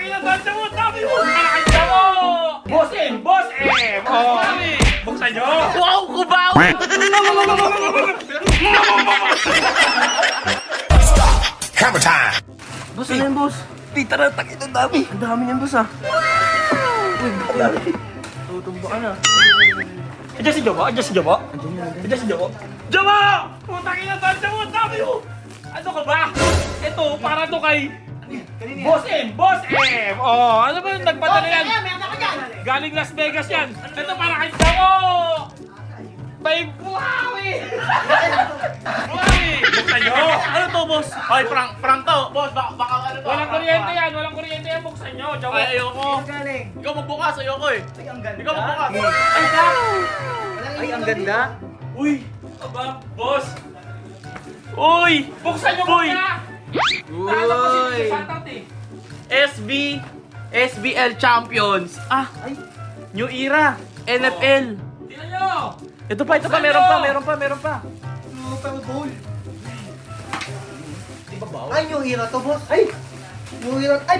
Putang ina, tanda mo! Dami mo! Nakakita mo! Boss M! Boss M! Oh! Buksan nyo! Wow, kubaw! Hammer time! Boss, ano yan, boss? Di, tara, takit ang dami. Ang dami niyan, boss, ah. Uy, ang dami. Tutumbo ka na. Andiyan si Jobo? Andiyan si Jobo? Andiyan si Jobo? Jobo! Putang ina, tanda mo! Dami mo! Ano ka ba? Ito, para to kay... Boss M! Boss M! Oh, ano ba yung nagpadala yan? Galing Las Vegas yan. Ito para kay Jobo! May buhawi! buhawi! Buksan nyo! Ano to, boss? Hoy, prank, prank to. Boss, baka, baka ano to. Walang kuryente yan! Walang kuryente yan! Buksan nyo! Jobo! Ay, ayoko. Ikaw magbukas, ayoko eh. Ikaw magbukas. Ay, ang ganda. Uy! Aba, boss! Uy! Buksan nyo muna! Uy! SB, SBL Champions. Ah, New Era, NFL. Tingnan nyo! Ito pa, ito pa, meron pa, meron pa, meron pa. Ay, yung hero to, boss. Ay! Yung hero. Ay,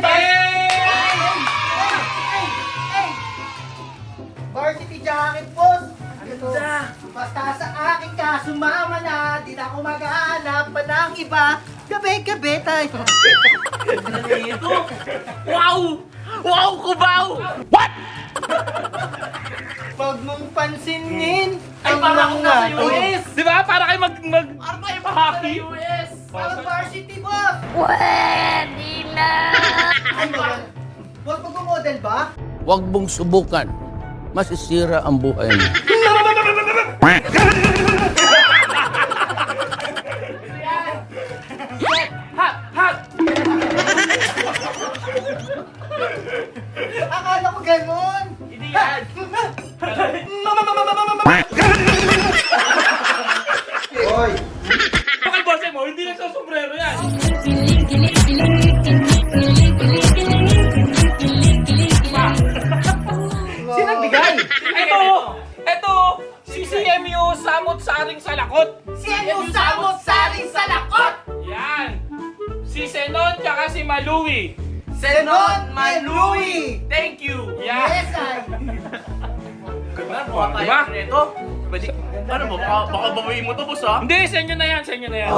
Varsity jacket, boss! Ganda! Basta sa akin ka, sumama na, di na ako maghahanap pa ng iba. Gabi-gabi tayo. Ito. Wow! Wow, kubaw! Huwag mong pansinin Ay, ang para akong nasa mga US. Di ba? Para kayo mag... mag... Ano ba yung Hockey? US? Parang varsity, boss! Pwede na! Ay, maganda. Boss, magmamodel ba? Huwag mong subukan. Masisira ang buhay mo. Samot Saring Salakot! Sino samot saring sa lakot? Yan! Si Senon tsaka si Malui! Senon Malui! Thank you. Yan! Yes, ay! Ano tayo Diba? nito? Pwede, ano mo, baka, baka bawiin mo to, boss ha? Hindi, sa inyo na yan, sa inyo na yan.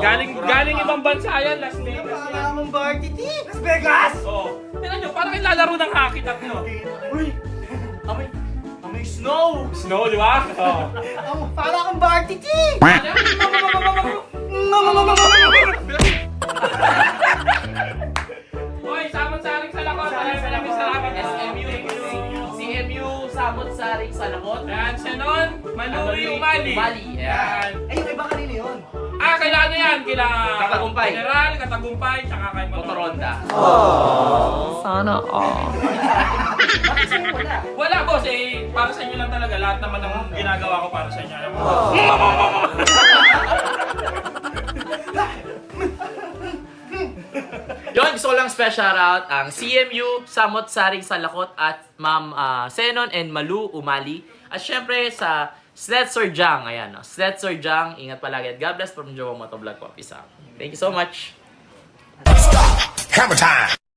Galing, galing ibang bansa yan, Las Vegas yan. Mong party team! Las Vegas! Oo. Tignan nyo, parang kayo lalaro ng hockey tatlo. Uy, amoy, amoy snow. Snow, di ba? Oo. Oh, para kang party team! Hoy, samot saring salakot. Maraming maraming salamat. SMU, CMU, Samot Saring Salakot. Yan, Senon, Maluri, Umali. Umali, Yan. Ay, yung iba kanina yun. Ah, kailangan na yan. Kila Katagumpay. General, Katagumpay, tsaka kay Motoronda. Sana all. Bakit sa'yo wala? Wala, boss. Eh, para sa inyo lang talaga. Lahat naman ng ginagawa ko para sa inyo. Alam mo? Yon, gusto ko lang special out ang CMU, Samot Saring Salakot at Ma'am ah, Senon and Malu Umali. At syempre sa Sletzer Jang, ayan, no? Sletzer Jang, ingat palagi at God bless from Jowa Motovlog po. Peace out. Thank you so much. Hammer time!